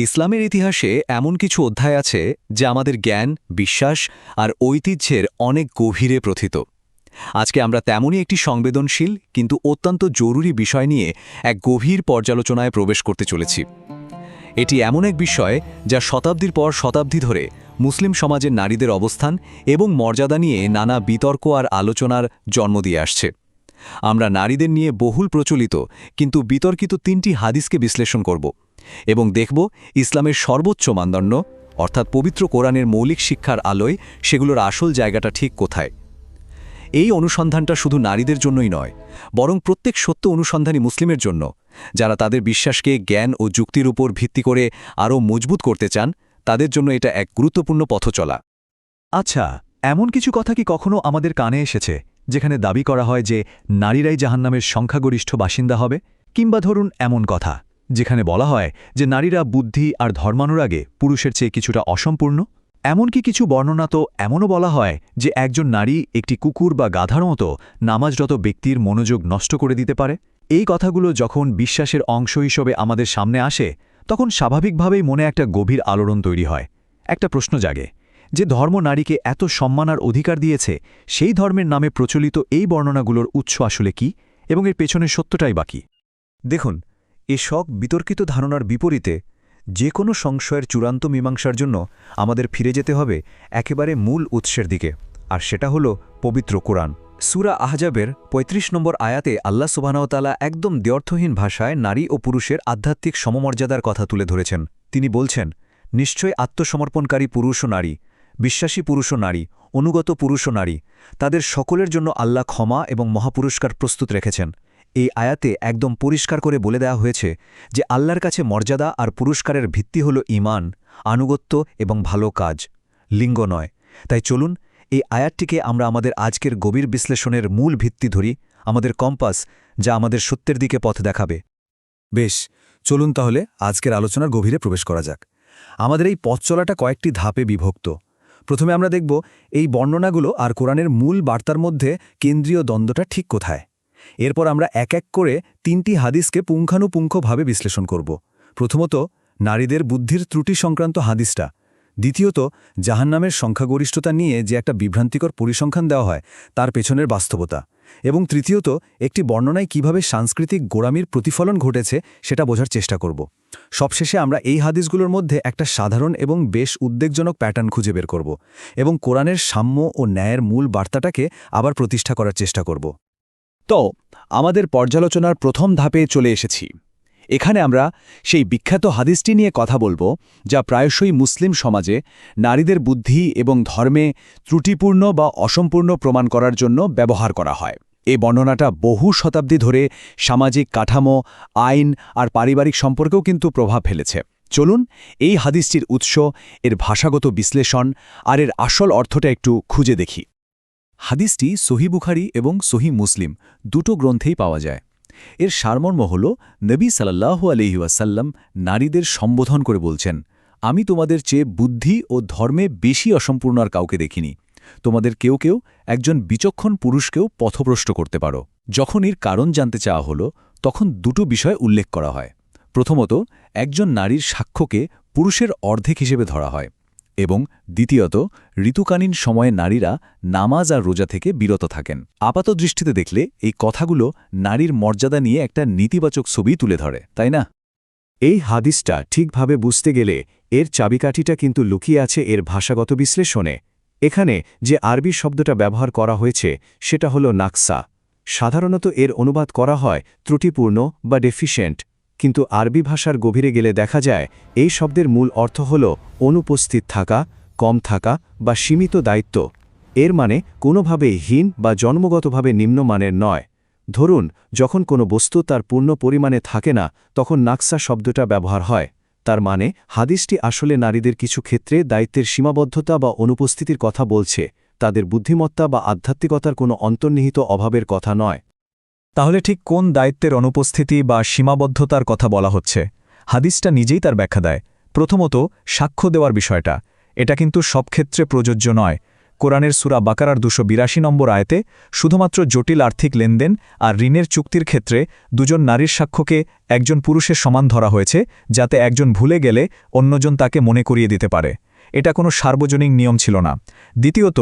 ইসলামের ইতিহাসে এমন কিছু অধ্যায় আছে যা আমাদের জ্ঞান, বিশ্বাস আর ঐতিহ্যের অনেক গভীরে প্রথিত। আজকে আমরা তেমনই একটি সংবেদনশীল কিন্তু অত্যন্ত জরুরি বিষয় নিয়ে এক গভীর পর্যালোচনায় প্রবেশ করতে চলেছি। এটি এমন এক বিষয় যা শতাব্দীর পর শতাব্দী ধরে মুসলিম সমাজের নারীদের অবস্থান এবং মর্যাদা নিয়ে নানা বিতর্ক আর আলোচনার জন্ম দিয়ে আসছে। আমরা নারীদের নিয়ে বহুল প্রচলিত, কিন্তু বিতর্কিত তিনটি হাদিসকে বিশ্লেষণ করব এবং দেখব ইসলামের সর্বোচ্চ মানদণ্ড, অর্থাৎ পবিত্র কোরআনের মৌলিক শিক্ষার আলোয় সেগুলোর আসল জায়গাটা ঠিক কোথায়। এই অনুসন্ধানটা শুধু নারীদের জন্যই নয়, বরং প্রত্যেক সত্য অনুসন্ধানী মুসলিমের জন্য। যারা তাদের বিশ্বাসকে, জ্ঞান ও যুক্তির উপর ভিত্তি করে আরও মজবুত করতে চান, তাদের জন্য এটা এক গুরুত্বপূর্ণ পথ চলা আচ্ছা এমন কিছু কথা কি কখনো আমাদের কানে এসেছে? যেখানে দাবি করা হয় যে নারীরাই জাহান্নামের সংখ্যাগরিষ্ঠ বাসিন্দা হবে, কিংবা ধরুন এমন কথা, যেখানে বলা হয় যে নারীরা বুদ্ধি আর ধর্মানুরাগে পুরুষের চেয়ে কিছুটা অসম্পূর্ণ। এমনকি কিছু বর্ণনা তো এমনও বলা হয় যে একজন নারী একটি কুকুর বা গাধার মতো নামাজরত ব্যক্তির মনোযোগ নষ্ট করে দিতে পারে। এই কথাগুলো যখন বিশ্বাসের অংশ হিসেবে আমাদের সামনে আসে, তখন স্বাভাবিকভাবেই মনে একটা গভীর আলোড়ন তৈরি হয়। একটা প্রশ্ন জাগে যে ধর্ম নারীকে এত সম্মানার অধিকার দিয়েছে, সেই ধর্মের নামে প্রচলিত এই বর্ণনাগুলোর উৎস আসলে কি এবং এর পেছনের সত্যটাই বাকি দেখুন, এ শখ বিতর্কিত ধারণার বিপরীতে যে কোনো সংশয়ের চূড়ান্ত মীমাংসার জন্য আমাদের ফিরে যেতে হবে একেবারে মূল উৎসের দিকে, আর সেটা হলো পবিত্র কোরআন। সুরা আহজাবের ৩৫ নম্বর আয়াতে আল্লাহ সুবাহতালা একদম দ্ব্যর্থহীন ভাষায় নারী ও পুরুষের আধ্যাত্মিক সমমর্যাদার কথা তুলে ধরেছেন। তিনি বলছেন নিশ্চয় আত্মসমর্পণকারী পুরুষ ও নারী বিশ্বাসী পুরুষ ও নারী, অনুগত পুরুষ ও নারী, তাদের সকলের জন্য আল্লাহ ক্ষমা এবং মহাপুরস্কার প্রস্তুত রেখেছেন। এই আয়াতে একদম পরিষ্কার করে বলে দেওয়া হয়েছে যে আল্লাহর কাছে মর্যাদা আর পুরস্কারের ভিত্তি হল ইমান আনুগত্য এবং ভালো কাজ। লিঙ্গ নয়। তাই চলুন এই আয়াতটিকে আমরা আমাদের আজকের গভীর বিশ্লেষণের মূল ভিত্তি ধরি, আমাদের কম্পাস যা আমাদের সত্যের দিকে পথ দেখাবে। বেশ, চলুন তাহলে আজকের আলোচনার গভীরে প্রবেশ করা যাক। আমাদের এই পথ চলাটা কয়েকটি ধাপে বিভক্ত। প্রথমে আমরা দেখব এই বর্ণনাগুলো আর কোরআনের মূল বার্তার মধ্যে কেন্দ্রীয় দ্বন্দ্বটা ঠিক কোথায়। এরপর আমরা এক এক করে তিনটি হাদিসকে পুঙ্খানুপুঙ্খভাবে বিশ্লেষণ করব। প্রথমত, নারীদের বুদ্ধির ত্রুটি সংক্রান্ত হাদিসটা। দ্বিতীয়ত, জাহান্নামের সংখ্যাগরিষ্ঠতা নিয়ে যে একটা বিভ্রান্তিকর পরিসংখ্যান দেওয়া হয়, তার পেছনের বাস্তবতা। এবং তৃতীয়ত, একটি বর্ণনায় কীভাবে সাংস্কৃতিক গোড়ামির প্রতিফলন ঘটেছে, সেটা বোঝার চেষ্টা করব। সবশেষে আমরা এই হাদিসগুলোর মধ্যে একটা সাধারণ এবং বেশ উদ্বেগজনক প্যাটার্ন খুঁজে বের করব এবং কোরআনের সাম্য ও ন্যায়ের মূল বার্তাটাকে আবার প্রতিষ্ঠা করার চেষ্টা করব। তো, আমাদের পর্যালোচনার প্রথম ধাপে চলে এসেছি। এখানে আমরা সেই বিখ্যাত হাদিসটি নিয়ে কথা বলব, যা প্রায়শই মুসলিম সমাজে নারীদের বুদ্ধি এবং ধর্মে ত্রুটিপূর্ণ বা অসম্পূর্ণ প্রমাণ করার জন্য ব্যবহার করা হয়। এই বর্ণনাটা বহু শতাব্দী ধরে সামাজিক কাঠামো, আইন আর পারিবারিক সম্পর্কেও কিন্তু প্রভাব ফেলেছে। চলুন এই হাদিসটির উৎস, এর ভাষাগত বিশ্লেষণ আর এর আসল অর্থটা একটু খুঁজে দেখি। হাদিসটি সহি বুখারি এবং সহি মুসলিম দুটো গ্রন্থেই পাওয়া যায়। এর সারমর্ম হল, নবী সাল্লাহু আলহিউসাল্লাম নারীদের সম্বোধন করে বলছেন, আমি তোমাদের চেয়ে বুদ্ধি ও ধর্মে বেশি অসম্পূর্ণ আর কাউকে দেখিনি। তোমাদের কেউ কেউ একজন বিচক্ষণ পুরুষকেও পথভ্রষ্ট করতে পারো। যখন এর কারণ জানতে চাওয়া হলো, তখন দুটো বিষয় উল্লেখ করা হয়। প্রথমত, একজন নারীর সাক্ষ্যকে পুরুষের অর্ধেক হিসেবে ধরা হয় এবং দ্বিতীয়ত, ঋতুকালীন সময়ে নারীরা নামাজ আর রোজা থেকে বিরত থাকেন। আপাত দৃষ্টিতে দেখলে এই কথাগুলো নারীর মর্যাদা নিয়ে একটা নেতিবাচক ছবি তুলে ধরে, তাই না? এই হাদিসটা ঠিকভাবে বুঝতে গেলে এর চাবিকাঠিটা কিন্তু লুকিয়ে আছে এর ভাষাগত বিশ্লেষণে। এখানে যে আরবি শব্দটা ব্যবহার করা হয়েছে, সেটা হল নাকসা। সাধারণত এর অনুবাদ করা হয় ত্রুটিপূর্ণ বা ডেফিসিয়েন্ট কিন্তু আরবি ভাষার গভীরে গেলে দেখা যায়, এই শব্দের মূল অর্থ হল অনুপস্থিত থাকা, কম থাকা বা সীমিত দায়িত্ব। এর মানে কোনোভাবেই হীন বা জন্মগতভাবে নিম্নমানের নয়। ধরুন, যখন কোনো বস্তু তার পূর্ণ পরিমাণে থাকে না, তখন নাকসা শব্দটা ব্যবহার হয়। তার মানে হাদিসটি আসলে নারীদের কিছু ক্ষেত্রে দায়িত্বের সীমাবদ্ধতা বা অনুপস্থিতির কথা বলছে, তাদের বুদ্ধিমত্তা বা আধ্যাত্মিকতার কোনো অন্তর্নিহিত অভাবের কথা নয়। তাহলে ঠিক কোন দায়িত্বের অনুপস্থিতি বা সীমাবদ্ধতার কথা বলা হচ্ছে? হাদিসটা নিজেই তার ব্যাখ্যা দেয়। প্রথমত, সাক্ষ্য দেওয়ার বিষয়টা। এটা কিন্তু সব ক্ষেত্রে প্রযোজ্য নয়। কোরআনের সুরা বাকারার দুশো বিরাশি নম্বর আয়তে শুধুমাত্র জটিল আর্থিক লেনদেন আর ঋণের চুক্তির ক্ষেত্রে দুজন নারীর সাক্ষ্যকে একজন পুরুষের সমান ধরা হয়েছে, যাতে একজন ভুলে গেলে অন্যজন তাকে মনে করিয়ে দিতে পারে। এটা কোনো সার্বজনীন নিয়ম ছিল না। দ্বিতীয়ত,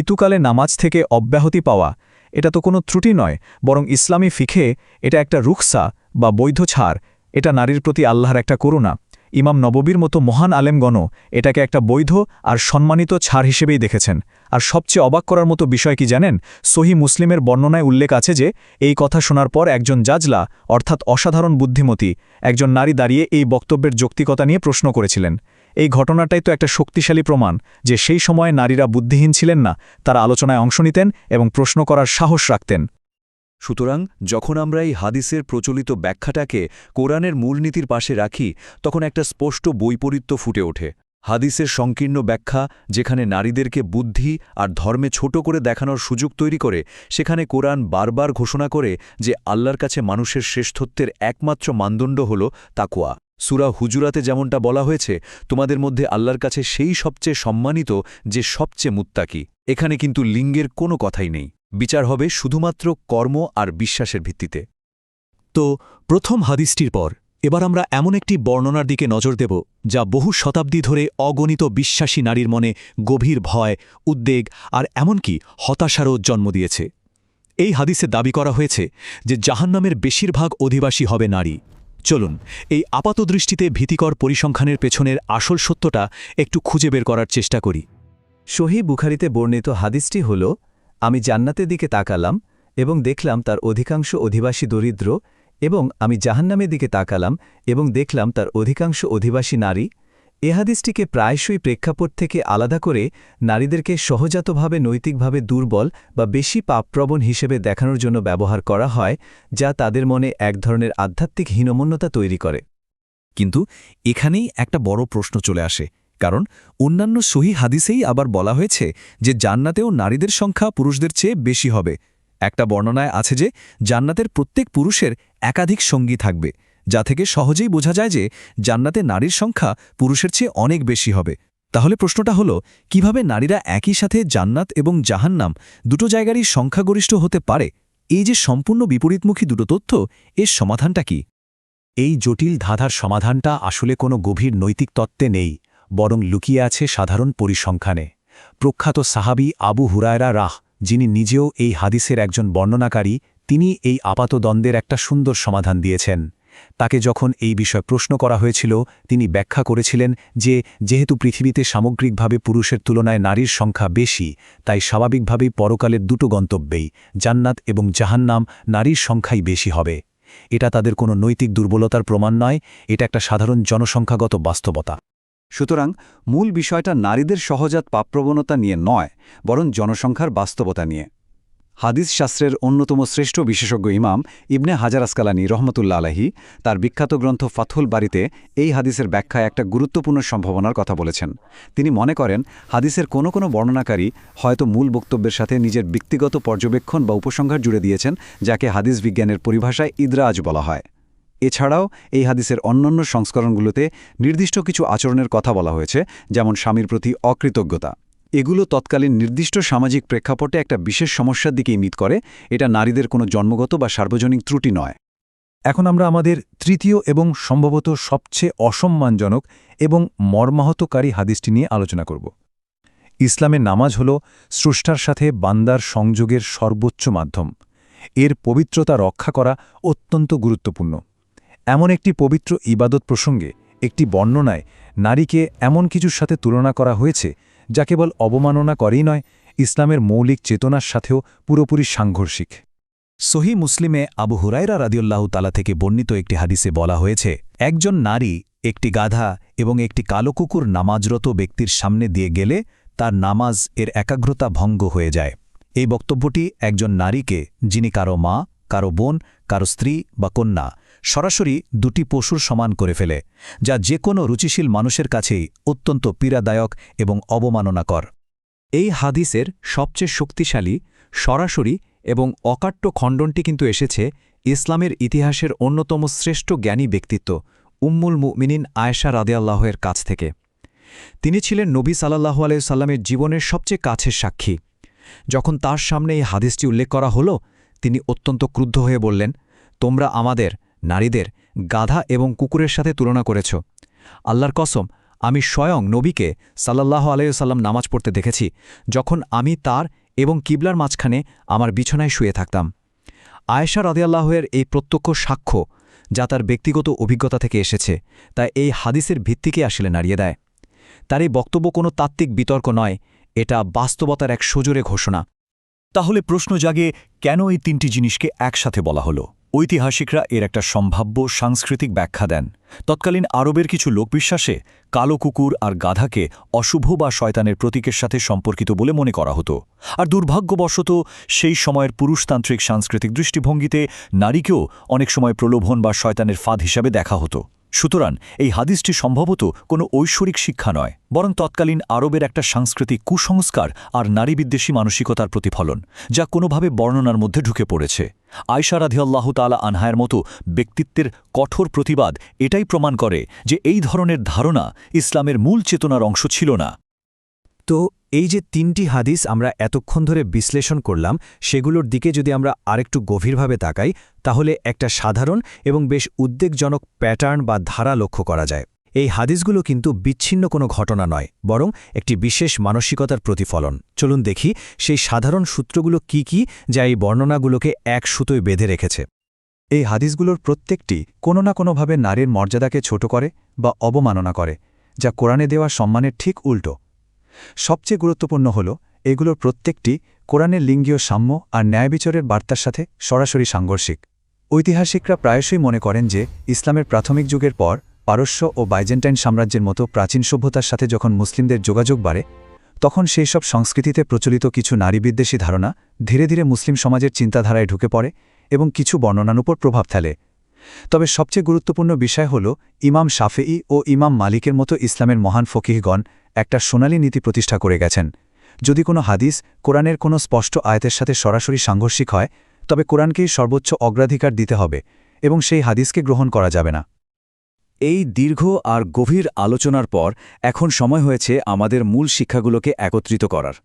ঋতুকালে নামাজ থেকে অব্যাহতি পাওয়া, এটা তো কোনো ত্রুটি নয়, বরং ইসলামী ফিখে এটা একটা রুখসা বা বৈধ ছাড়, এটা নারীর প্রতি আল্লাহর একটা করুণা। ইমাম নববীর মতো মহান আলেমগণ এটাকে একটা বৈধ আর সম্মানিত ছাড় হিসেবেই দেখেছেন। আর সবচেয়ে অবাক করার মতো বিষয় কি জানেন? সহি মুসলিমের বর্ণনায় উল্লেখ আছে যে, এই কথা শোনার পর একজন জাজলা, অর্থাৎ অসাধারণ বুদ্ধিমতী, একজন নারী দাঁড়িয়ে এই বক্তব্যের যৌক্তিকতা নিয়ে প্রশ্ন করেছিলেন। এই ঘটনাটাই তো একটা শক্তিশালী প্রমাণ যে সেই সময়ে নারীরা বুদ্ধিহীন ছিলেন না, তারা আলোচনায় অংশ নিতেন এবং প্রশ্ন করার সাহস রাখতেন। সুতরাং যখন আমরা এই হাদিসের প্রচলিত ব্যাখ্যাটাকে কোরআনের মূলনীতির পাশে রাখি, তখন একটা স্পষ্ট বৈপরীত্য ফুটে ওঠে। হাদিসের সংকীর্ণ ব্যাখ্যা, যেখানে নারীদেরকে বুদ্ধি আর ধর্মে ছোট করে দেখানোর সুযোগ তৈরি করে, সেখানে কোরআন বারবার ঘোষণা করে যে আল্লাহর কাছে মানুষের শ্রেষ্ঠত্বের একমাত্র মানদণ্ড হল তাকুয়া সুরা হুজুরাতে যেমনটা বলা হয়েছে, তোমাদের মধ্যে আল্লাহর কাছে সেই সবচেয়ে সম্মানিত যে সবচেয়ে মুত্তাকি। এখানে কিন্তু লিঙ্গের কোনো কথাই নেই। বিচার হবে শুধুমাত্র কর্ম আর বিশ্বাসের ভিত্তিতে। তো, প্রথম হাদিসটির পর, এবার আমরা এমন একটি বর্ণনার দিকে নজর দেব, যা বহু শতাব্দী ধরে অগণিত বিশ্বাসী নারীর মনে গভীর ভয়, উদ্বেগ আর এমনকি হতাশারও জন্ম দিয়েছে। এই হাদিসে দাবি করা হয়েছে যে জাহান্নামের বেশিরভাগ অধিবাসী হবে নারী। চলুন, এই আপাতদৃষ্টিতে ভীতিকর পরিসংখ্যানের পেছনের আসল সত্যটা একটু খুঁজে বের করার চেষ্টা করি। সহি বুখারিতে বর্ণিত হাদিসটি হল আমি জান্নাতের দিকে তাকালাম এবং দেখলাম তার অধিকাংশ অধিবাসী দরিদ্র এবং আমি জাহান্নামের দিকে তাকালাম এবং দেখলাম তার অধিকাংশ অধিবাসী নারী। এ হাদিসটিকে প্রায়শই প্রেক্ষাপট থেকে আলাদা করে নারীদেরকে সহজাতভাবে, নৈতিকভাবে দুর্বল বা বেশি পাপপ্রবণ হিসেবে দেখানোর জন্য ব্যবহার করা হয়, যা তাদের মনে এক ধরনের আধ্যাত্মিক হীনমন্যতা তৈরি করে। কিন্তু এখানেই একটা বড় প্রশ্ন চলে আসে। কারণ অন্যান্য সহি হাদিসেই আবার বলা হয়েছে যে জান্নাতেও নারীদের সংখ্যা পুরুষদের চেয়ে বেশি হবে। একটা বর্ণনায় আছে যে জান্নাতের প্রত্যেক পুরুষের একাধিক সঙ্গী থাকবে, যা থেকে সহজেই বোঝা যায় যে জান্নাতে নারীর সংখ্যা পুরুষের চেয়ে অনেক বেশি হবে। তাহলে প্রশ্নটা হলো, কীভাবে নারীরা একই সাথে জান্নাত এবং জাহান্নাম দুটো জায়গারই সংখ্যাগরিষ্ঠ হতে পারে? এই যে সম্পূর্ণ বিপরীতমুখী দুটো তথ্য, এর সমাধানটা কি? এই জটিল ধাঁধার সমাধানটা আসলে কোনো গভীর নৈতিক তত্ত্বে নেই। বরং লুকিয়ে আছে সাধারণ পরিসংখ্যানে। প্রখ্যাত সাহাবি আবু হুরায়রা রাহ, যিনি নিজেও এই হাদিসের একজন বর্ণনাকারী, তিনি এই আপাতদ্বন্দ্বের একটা সুন্দর সমাধান দিয়েছেন। তাকে যখন এই বিষয় প্রশ্ন করা হয়েছিল, তিনি ব্যাখ্যা করেছিলেন যে, যেহেতু পৃথিবীতে সামগ্রিকভাবে পুরুষের তুলনায় নারীর সংখ্যা বেশি, তাই স্বাভাবিকভাবেই পরকালের দুটো গন্তব্যেই, জান্নাত এবং জাহান্নাম, নারীর সংখ্যাই বেশি হবে। এটা তাদের কোনো নৈতিক দুর্বলতার প্রমাণ নয়, এটা একটা সাধারণ জনসংখ্যাগত বাস্তবতা। সুতরাং মূল বিষয়টা নারীদের সহজাত পাপপ্রবণতা নিয়ে নয়, বরং জনসংখ্যার বাস্তবতা নিয়ে। হাদিস শাস্ত্রের অন্যতম শ্রেষ্ঠ বিশেষজ্ঞ ইমাম ইবনে হাজার আসকালানি রহমতুল্লা আলাহি তার বিখ্যাত গ্রন্থ ফাথুল বাড়িতে এই হাদিসের ব্যাখ্যায় একটা গুরুত্বপূর্ণ সম্ভাবনার কথা বলেছেন। তিনি মনে করেন, হাদিসের কোনো কোনো বর্ণনাকারী হয়তো মূল বক্তব্যের সাথে নিজের ব্যক্তিগত পর্যবেক্ষণ বা উপসংহার জুড়ে দিয়েছেন, যাকে হাদিস বিজ্ঞানের পরিভাষায় ইদরাজ বলা হয়। এছাড়াও এই হাদিসের অন্যান্য সংস্করণগুলোতে নির্দিষ্ট কিছু আচরণের কথা বলা হয়েছে, যেমন স্বামীর প্রতি অকৃতজ্ঞতা। এগুলো তৎকালীন নির্দিষ্ট সামাজিক প্রেক্ষাপটে একটা বিশেষ সমস্যার দিকে ইঙ্গিত করে, এটা নারীদের কোনো জন্মগত বা সার্বজনীন ত্রুটি নয়। এখন আমরা আমাদের তৃতীয় এবং সম্ভবত সবচেয়ে অসম্মানজনক এবং মর্মাহতকারী হাদিসটি নিয়ে আলোচনা করব। ইসলামের নামাজ হল স্রষ্টার সাথে বান্দার সংযোগের সর্বোচ্চ মাধ্যম। এর পবিত্রতা রক্ষা করা অত্যন্ত গুরুত্বপূর্ণ। এমন একটি পবিত্র ইবাদত প্রসঙ্গে একটি বর্ণনায় নারীকে এমন কিছুর সাথে তুলনা করা হয়েছে, যা কেবল অবমাননা করেই নয়, ইসলামের মৌলিক চেতনার সাথেও পুরোপুরি সাংঘর্ষিক। সহি মুসলিমে আবু হুরাইরা রাদিউল্লাহ তালা থেকে বর্ণিত একটি হাদিসে বলা হয়েছে, একজন নারী একটি গাধা এবং একটি কালো কুকুর নামাজরত ব্যক্তির সামনে দিয়ে গেলে তার নামাজ এর একাগ্রতা ভঙ্গ হয়ে যায়। এই বক্তব্যটি একজন নারীকে, যিনি কারও মা, কারও বোন, কারও স্ত্রী বা কন্যা সরাসরি দুটি পশুর সমান করে ফেলে, যা যে কোনো রুচিশীল মানুষের কাছেই অত্যন্ত পীড়াদায়ক এবং অবমাননাকর। এই হাদিসের সবচেয়ে শক্তিশালী, সরাসরি এবং অকাট্য খণ্ডনটি কিন্তু এসেছে ইসলামের ইতিহাসের অন্যতম শ্রেষ্ঠ জ্ঞানী ব্যক্তিত্ব উম্মুল মুমিনিন আয়েশা রাদেয়াল্লাহের কাছ থেকে। তিনি ছিলেন নবী সাল্লাহু আলাইসাল্লামের জীবনের সবচেয়ে কাছের সাক্ষী। যখন তার সামনে এই হাদিসটি উল্লেখ করা হলো, তিনি অত্যন্ত ক্রুদ্ধ হয়ে বললেন, তোমরা আমাদের নারীদের গাধা এবং কুকুরের সাথে তুলনা করেছ। আল্লাহর কসম, আমি স্বয়ং নবীকে সাল্লাহ আলাইসাল্লাম নামাজ পড়তে দেখেছি, যখন আমি তার এবং কিবলার মাঝখানে আমার বিছানায় শুয়ে থাকতাম। আয়েশা রদিয়াল্লাহের এই প্রত্যক্ষ সাক্ষ্য যা তার ব্যক্তিগত অভিজ্ঞতা থেকে এসেছে, তা এই হাদিসের ভিত্তিকে আসলে নাড়িয়ে দেয়। তার এই বক্তব্য কোনো তাত্ত্বিক বিতর্ক নয়, এটা বাস্তবতার এক সজোরে ঘোষণা। তাহলে প্রশ্ন জাগে, কেন এই তিনটি জিনিসকে একসাথে বলা হলো? ঐতিহাসিকরা এর একটা সম্ভাব্য সাংস্কৃতিক ব্যাখ্যা দেন। তৎকালীন আরবের কিছু লোকবিশ্বাসে কালো কুকুর আর গাধাকে অশুভ বা শয়তানের প্রতীকের সাথে সম্পর্কিত বলে মনে করা হতো। আর দুর্ভাগ্যবশত, সেই সময়ের পুরুষতান্ত্রিক সাংস্কৃতিক দৃষ্টিভঙ্গিতে নারীকেও অনেক সময় প্রলোভন বা শয়তানের ফাঁদ হিসাবে দেখা হতো। সুতরাং এই হাদিসটি সম্ভবত কোনো ঐশ্বরিক শিক্ষা নয়, বরং তৎকালীন আরবের একটা সাংস্কৃতিক কুসংস্কার আর নারীবিদ্বেষী মানসিকতার প্রতিফলন, যা কোনোভাবে বর্ণনার মধ্যে ঢুকে পড়েছে। আয়সা রাধিয়াল্লাহ তালা আনহায়ের মতো ব্যক্তিত্বের কঠোর প্রতিবাদ এটাই প্রমাণ করে যে এই ধরনের ধারণা ইসলামের মূল চেতনার অংশ ছিল না। তো এই যে তিনটি হাদিস আমরা এতক্ষণ ধরে বিশ্লেষণ করলাম, সেগুলোর দিকে যদি আমরা আরেকটু গভীরভাবে তাকাই, তাহলে একটা সাধারণ এবং বেশ উদ্বেগজনক প্যাটার্ন বা ধারা লক্ষ্য করা যায়। এই হাদিসগুলো কিন্তু বিচ্ছিন্ন কোনো ঘটনা নয়, বরং একটি বিশেষ মানসিকতার প্রতিফলন। চলুন দেখি সেই সাধারণ সূত্রগুলো কি কি যা এই বর্ণনাগুলোকে এক সুতোয় বেঁধে রেখেছে। এই হাদিসগুলোর প্রত্যেকটি কোনো না কোনোভাবে নারীর মর্যাদাকে ছোট করে বা অবমাননা করে, যা কোরআনে দেওয়া সম্মানের ঠিক উল্টো। সবচেয়ে গুরুত্বপূর্ণ হল, এগুলোর প্রত্যেকটি কোরআনের লিঙ্গীয় সাম্য আর ন্যায়বিচারের বার্তার সাথে সরাসরি সাংঘর্ষিক। ঐতিহাসিকরা প্রায়শই মনে করেন যে ইসলামের প্রাথমিক যুগের পর পারস্য ও বাইজেন্টাইন সাম্রাজ্যের মতো প্রাচীন সভ্যতার সাথে যখন মুসলিমদের যোগাযোগ বাড়ে, তখন সেই সব সংস্কৃতিতে প্রচলিত কিছু নারীবিদ্বেষী ধারণা ধীরে ধীরে মুসলিম সমাজের চিন্তাধারায় ঢুকে পড়ে এবং কিছু বর্ণনার উপর প্রভাব ফেলে। তবে সবচেয়ে গুরুত্বপূর্ণ বিষয় হল ইমাম শাফেই ও ইমাম মালিকের মতো ইসলামের মহান ফকিহগণ একটা সোনালী নীতি প্রতিষ্ঠা করে গেছেন। যদি কোনো হাদিস কোরআনের কোনো স্পষ্ট আয়তের সাথে সরাসরি সাংঘর্ষিক হয়, তবে কোরআনকেই সর্বোচ্চ অগ্রাধিকার দিতে হবে এবং সেই হাদিসকে গ্রহণ করা যাবে না। এই দীর্ঘ আর গভীর আলোচনার পর এখন সময় হয়েছে আমাদের মূল শিক্ষাগুলোকে একত্রিত করার।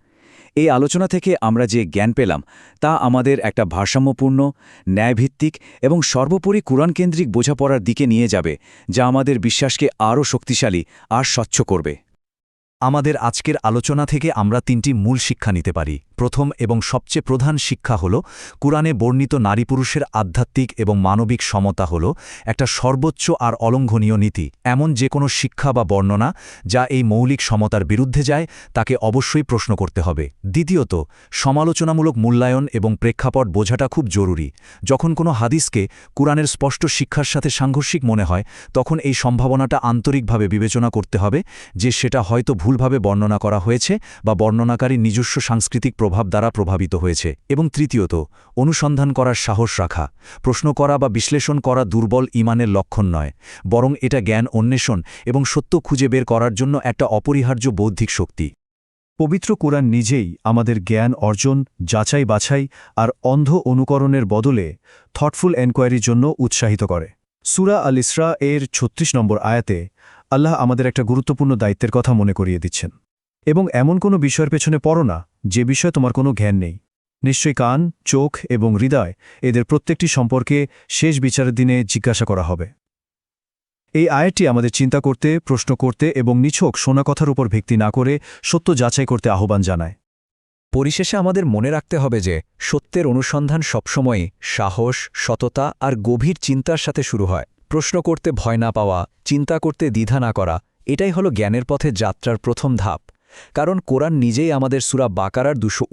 এই আলোচনা থেকে আমরা যে জ্ঞান পেলাম, তা আমাদের একটা ভারসাম্যপূর্ণ, ন্যায়ভিত্তিক এবং সর্বোপরি কোরআনকেন্দ্রিক বোঝাপড়ার দিকে নিয়ে যাবে, যা আমাদের বিশ্বাসকে আরও শক্তিশালী আর স্বচ্ছ করবে। আমাদের আজকের আলোচনা থেকে আমরা তিনটি মূল শিক্ষা নিতে পারি। প্রথম এবং সবচেয়ে প্রধান শিক্ষা হল, কুরআনে বর্ণিত নারী পুরুষের আধ্যাত্মিক এবং মানবিক সমতা হল একটা সর্বোচ্চ আর অলঙ্ঘনীয় নীতি, এমন যে কোনো শিক্ষা বা বর্ণনা যা এই মৌলিক সমতার বিরুদ্ধে যায় তাকে অবশ্যই প্রশ্ন করতে হবে। দ্বিতীয়ত, সমালোচনামূলক মূল্যায়ন এবং প্রেক্ষাপট বোঝাটা খুব জরুরি। যখন কোনো হাদিসকে কুরআনের স্পষ্ট শিক্ষার সাথে সাংঘর্ষিক মনে হয়, তখন এই সম্ভাবনাটা আন্তরিকভাবে বিবেচনা করতে হবে যে সেটা হয়তো ভুলভাবে বর্ণনা করা হয়েছে বা বর্ণনাকারী নিজস্ব সাংস্কৃতিক প্রভাব দ্বারা প্রভাবিত হয়েছে। এবং তৃতীয়ত, অনুসন্ধান করার সাহস রাখা। প্রশ্ন করা বা বিশ্লেষণ করা দুর্বল ইমানের লক্ষণ নয়, বরং এটা জ্ঞান অন্বেষণ এবং সত্য খুঁজে বের করার জন্য একটা অপরিহার্য বৌদ্ধিক শক্তি। পবিত্র কোরআন নিজেই আমাদের জ্ঞান অর্জন, যাচাই বাছাই আর অন্ধ অনুকরণের বদলে থটফুল এনকোয়ারির জন্য উৎসাহিত করে। সুরা আল ইসরা এর ছত্রিশ নম্বর আয়াতে আল্লাহ আমাদের একটা গুরুত্বপূর্ণ দায়িত্বের কথা মনে করিয়ে দিচ্ছেন। এবং এমন কোনো বিষয়ের পেছনে পড়ো না যে বিষয়ে তোমার কোনো জ্ঞান নেই। নিশ্চয়ই কান, চোখ এবং হৃদয় এদের প্রত্যেকটি সম্পর্কে শেষ বিচারের দিনে জিজ্ঞাসা করা হবে। এই আয়টি আমাদের চিন্তা করতে, প্রশ্ন করতে এবং নিছক শোনা কথার উপর ভিত্তি না করে সত্য যাচাই করতে আহ্বান জানায়। পরিশেষে আমাদের মনে রাখতে হবে যে সত্যের অনুসন্ধান সবসময়ই সাহস, সততা আর গভীর চিন্তার সাথে শুরু হয়। প্রশ্ন করতে ভয় না পাওয়া, চিন্তা করতে দ্বিধা না করা, এটাই হলো জ্ঞানের পথে যাত্রার প্রথম ধাপ। কারণ কোরআন নিজেই আমাদের সুরা বাকারার দুশো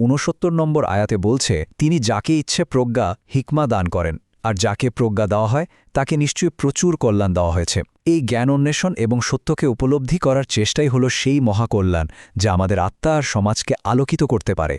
নম্বর আয়াতে বলছে, তিনি যাকে ইচ্ছে প্রজ্ঞা, হিকমা দান করেন, আর যাকে প্রজ্ঞা দেওয়া হয়, তাকে নিশ্চয়ই প্রচুর কল্যাণ দেওয়া হয়েছে। এই জ্ঞান অন্বেষণ এবং সত্যকে উপলব্ধি করার চেষ্টাই হল সেই মহাকল্যাণ, যা আমাদের আত্মা আর সমাজকে আলোকিত করতে পারে।